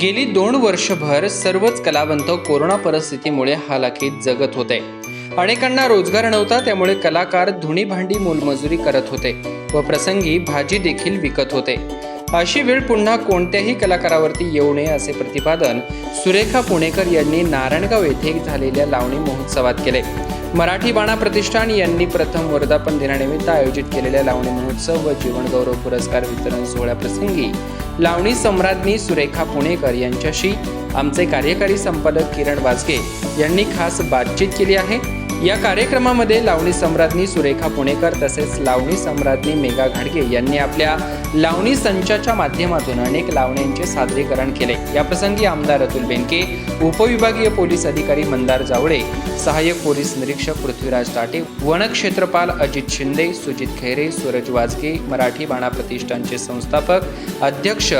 गेली दोन वर्षभर सर्वच कलावंत कोरोना परिस्थितीमुळे हालाकीत जगत होते. अनेकांना रोजगार नव्हता त्यामुळे कलाकार धुणी भांडी मोलमजुरी करत होते व प्रसंगी भाजी देखील विकत होते. अशी वेळ पुन्हा कोणत्याही कलाकारावरती येऊ नये असे प्रतिपादन सुरेखा पुणेकर यांनी नारायणगाव येथे झालेल्या लावणी महोत्सवात केले. मराठी बाणा प्रतिष्ठान यांनी प्रथम वर्धापन दिनानिमित्त आयोजित केलेल्या लावणी महोत्सव व जीवनगौरव पुरस्कार वितरण सोहळ्याप्रसंगी लावणी सम्राज्ञी सुरेखा पुणेकर यांच्याशी आमचे कार्यकारी संपादक किरण वाजगे यांनी खास बातचीत केली आहे. या कार्यक्रमामध्ये लावणी सम्राज्ञी सुरेखा पुणेकर तसेच लावणी सम्राज्ञी मेघा घाडगे यांनी आपल्या लावणी संचाच्या माध्यमातून अनेक लावण्यांचे सादरीकरण केले. याप्रसंगी आमदार अतुल बेनके उपविभागीय पोलीस अधिकारी मंदार जावळे सहाय्यक पोलीस निरीक्षक पृथ्वीराज टाटे वनक्षेत्रपाल अजित शिंदे सुजित खैरे सूरज वाजगे मराठी बाणा प्रतिष्ठानचे संस्थापक अध्यक्ष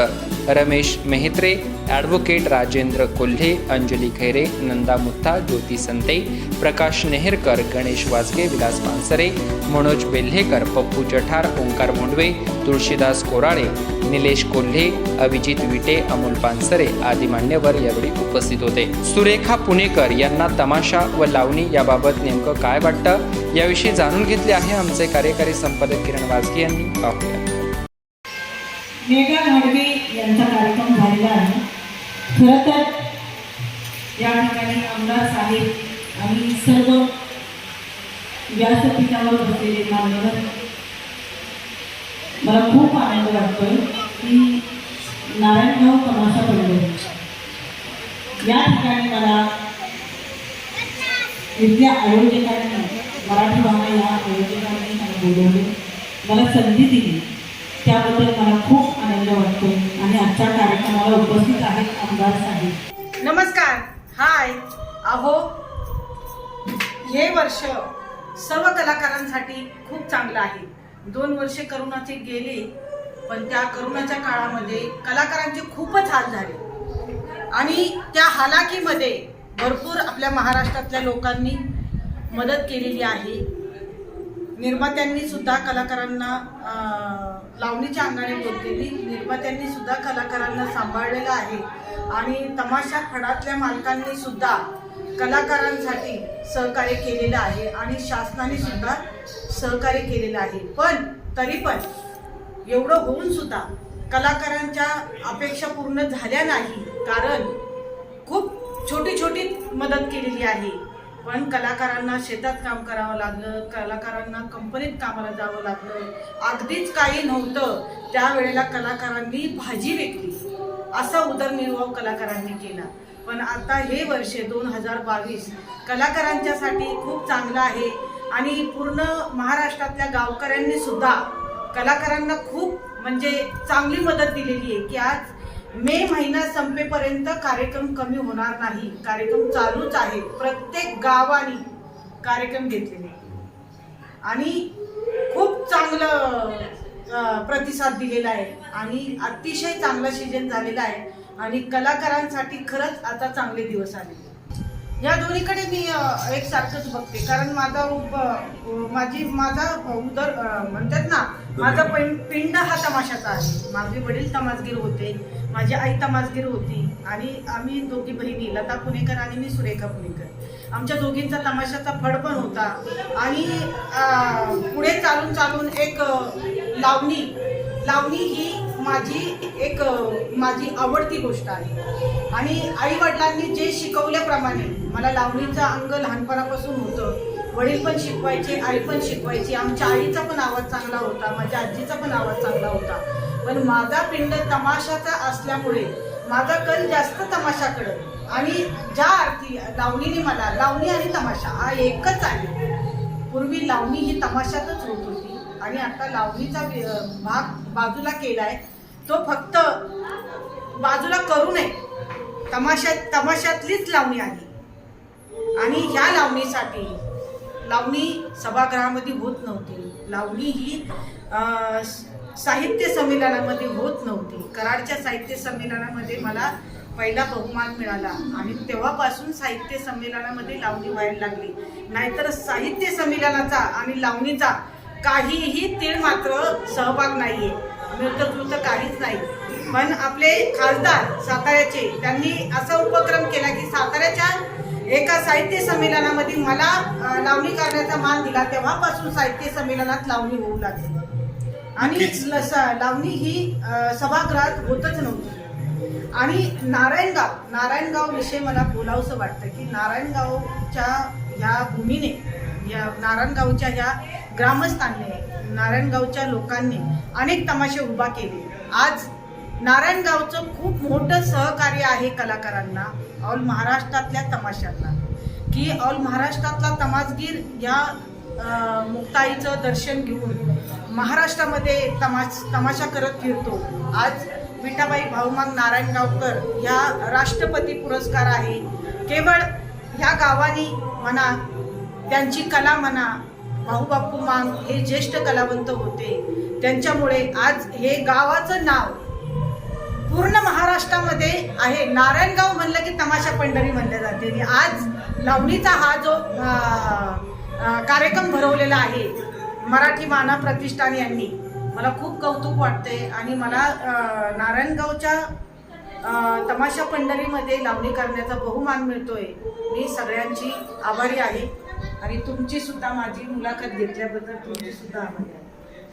रमेश मेहत्रे ॲडव्होकेट राजेंद्र कोल्हे अंजली खैरे नंदा मुत्ता ज्योती संते प्रकाश नेहरकर गणेश वाजगे विलास पानसरे मनोज बेल्हेकर पप्पू जठार ओंकार भोंडवे तुळशीदास कोराळे निलेश कोल्हे अभिजित विटे अमोल पानसरे आदी मान्यवर यावेळी उपस्थित होते. सुरेखा पुणेकर यांना तमाशा व लावणी याबाबत नेमकं काय वाटतं? याविषयी जाणून घेतले आहे आमचे कार्यकारी संपादक किरण वाजगी यांनी. पाहूया. मेघा घाडगे यांचा कार्यक्रम झालेला आहे. खरं तर या ठिकाणी आमदार साहेब आणि सर्व व्यासपीठावर बसलेले मान्यवर मला खूप आनंद वाटतोय की नारायणगाव तमाशा पडले या ठिकाणी मला इथल्या आयोजकांनी मराठी भाषा या आयोजकांनी मला बोलवले. मला संधी दिली. त्याबद्दल मला खूप आनंद वाटतो आणि आजच्या कार्यक्रमाला उपस्थित आहेत आमदार साहेब. नमस्कार. हाय. अहो हे वर्ष सर्व कलाकारांसाठी खूप चांगलं आहे. दोन वर्षे करोनाचे गेले पण त्या करोनाच्या काळामध्ये कलाकारांचे खूपच हाल झाले. आणि त्या हालाकीमध्ये भरपूर आपल्या महाराष्ट्रातल्या लोकांनी मदत केलेली आहे. निर्मात्यांनी सुद्धा कलाकारांना लावणीच्या अंगाने बोललेली निर्मात्यांनी सुद्धा कलाकारांना सांभाळलेलं आहे. आणि तमाशा फडातल्या मालकांनी सुद्धा कलाकारांसाठी सहकार्य केलेलं आहे आणि शासनाने सुद्धा सहकार्य केलेलं आहे. पण तरी पण एवढं होऊन सुद्धा कलाकारांच्या अपेक्षा पूर्ण झाल्या नाही. कारण खूप छोटी छोटी मदत केलेली आहे. पण कलाकारांना शेतात काम करावं लागलं कलाकारांना कंपनीत कामाला जावं लागलं. अगदीच काही नव्हतं. त्यावेळेला कलाकारांनी भाजी विकली. असा उदरनिर्वाह कलाकारांनी केला. पण आता हे वर्ष दोन हजार बावीस कलाकारांच्यासाठी खूप चांगलं आहे. आणि पूर्ण महाराष्ट्रातल्या गावकऱ्यांनी सुद्धा कलाकारांना खूप म्हणजे चांगली मदत दिलेली आहे की आज मे महिना संपेपर्यंत कार्यक्रम कमी होणार नाही. कार्यक्रम चालूच आहे प्रत्येक गावाने कार्यक्रम घेतलेले. आणि खूप चांगलं प्रतिसाद दिलेला आहे. आणि अतिशय चांगलं सीजन झालेला आहे. आणि कलाकारांसाठी खरंच आता चांगले दिवस आले. या दोन्हीकडे मी एक सारखंच बघते. कारण माझा उप माझी माझा उदर म्हणतात ना माझा पिं- पिंड हा तमाशाचा आहे. माझे वडील तमासगीर होते माझी आई तमासगीर होती आणि आम्ही दोघी बहिणी लता पुणेकर आणि मी सुरेखा पुणेकर. आमच्या दोघींचा तमाशाचा फड पण होता आणि पुढे चालून चालून एक लावणी लावणी ही माझी एक माझी आवडती गोष्ट आहे. आणि आई वडिलांनी जे शिकवल्याप्रमाणे मला लावणीचं अंग लहानपणापासून होतं वडील पण शिकवायचे आई पण शिकवायची आमच्या आईचा पण आवाज चांगला होता माझ्या आजीचा पण आवाज चांगला होता. पण माझा पिंड तमाशाचा असल्यामुळे माझा कल जास्त तमाशाकडं. आणि ज्या अर्थी लावणीने मला लावणी आणि तमाशा हा एकच आहे. पूर्वी लावणी ही तमाशातच होत होती. आणि आता लावणीचा भाग बाजूला केला आहे तो फक्त बाजूला करू नये. तमाशा तमाशातलीच लावणी आहे. आणि ह्या लावणीसाठी लावणी सभागृहामध्ये होत नव्हती. लावणी ही साहित्य संमेलनामध्ये होत नव्हती. कराडच्या साहित्य संमेलनामध्ये मला पहिला बहुमान मिळाला आणि तेव्हापासून साहित्य संमेलनामध्ये लावणी व्हायला लागली. नाहीतर साहित्य संमेलनाचा आणि लावणीचा काहीही तीळ मात्र सहभाग आहे मिळतं जुळतं काहीच नाही. पण आपले खासदार साताऱ्याचे त्यांनी असा उपक्रम केला की साताऱ्याच्या एका साहित्य संमेलनामध्ये मला लावणी करण्याचा मान दिला तेव्हापासून साहित्य संमेलनात लावणी होऊ लागली. आणि लावणी ही सभागृहात होतच नव्हती. आणि नारायणगाव नारायणगाव विषयी मला बोलावंसं वाटतं की नारायणगावच्या ह्या भूमीने या नारायणगावच्या ह्या ग्रामस्थांनी नारायणगावच्या लोकांनी अनेक तमाशे उभा केले. आज नारायणगावचं खूप मोठं सहकार्य आहे कलाकारांना ऑल महाराष्ट्रातल्या तमाशांना. की ऑल महाराष्ट्रातला तमासगीर या मुक्ताईचं दर्शन घेऊन महाराष्ट्रामध्ये तमाश तमाशा करत फिरतो. आज विठाबाई भाऊमाग नारायणगावकर ह्या राष्ट्रपती पुरस्कार आहे. केवळ ह्या गावानी म्हणा त्यांची कला म्हणा भाऊबापू मांग हे ज्येष्ठ कलावंत होते. त्यांच्यामुळे आज हे गावाचं नाव पूर्ण महाराष्ट्रामध्ये आहे. नारायणगाव म्हणलं की तमाशा पंढरी म्हणलं जाते. आणि आज लावणीचा हा जो कार्यक्रम भरवलेला आहे मराठी माना प्रतिष्ठान यांनी मला खूप कौतुक वाटते आणि मला नारायणगावच्या तमाशा पंढरीमध्ये लावणी करण्याचा बहुमान मिळतोय. मी सगळ्यांची आभारी आहे. आणि तुमची सुद्धा माझी मुलाखत घेतल्याबद्दल तुमची सुद्धा आभारी आहे.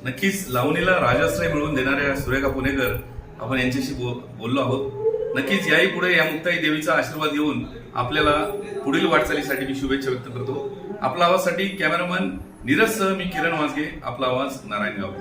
नक्कीच लावणीला राजाश्रय मिळवून देणाऱ्या सुरेखा पुणेकर आपण यांच्याशी बो बोललो आहोत. नक्कीच याही पुढे या मुक्ताई देवीचा आशीर्वाद घेऊन आपल्याला पुढील वाटचालीसाठी मी शुभेच्छा व्यक्त करतो. आपला आवाजसाठी कॅमेरामन नीरज सह मी किरण वाजगे. आपला आवाज नारायण गाव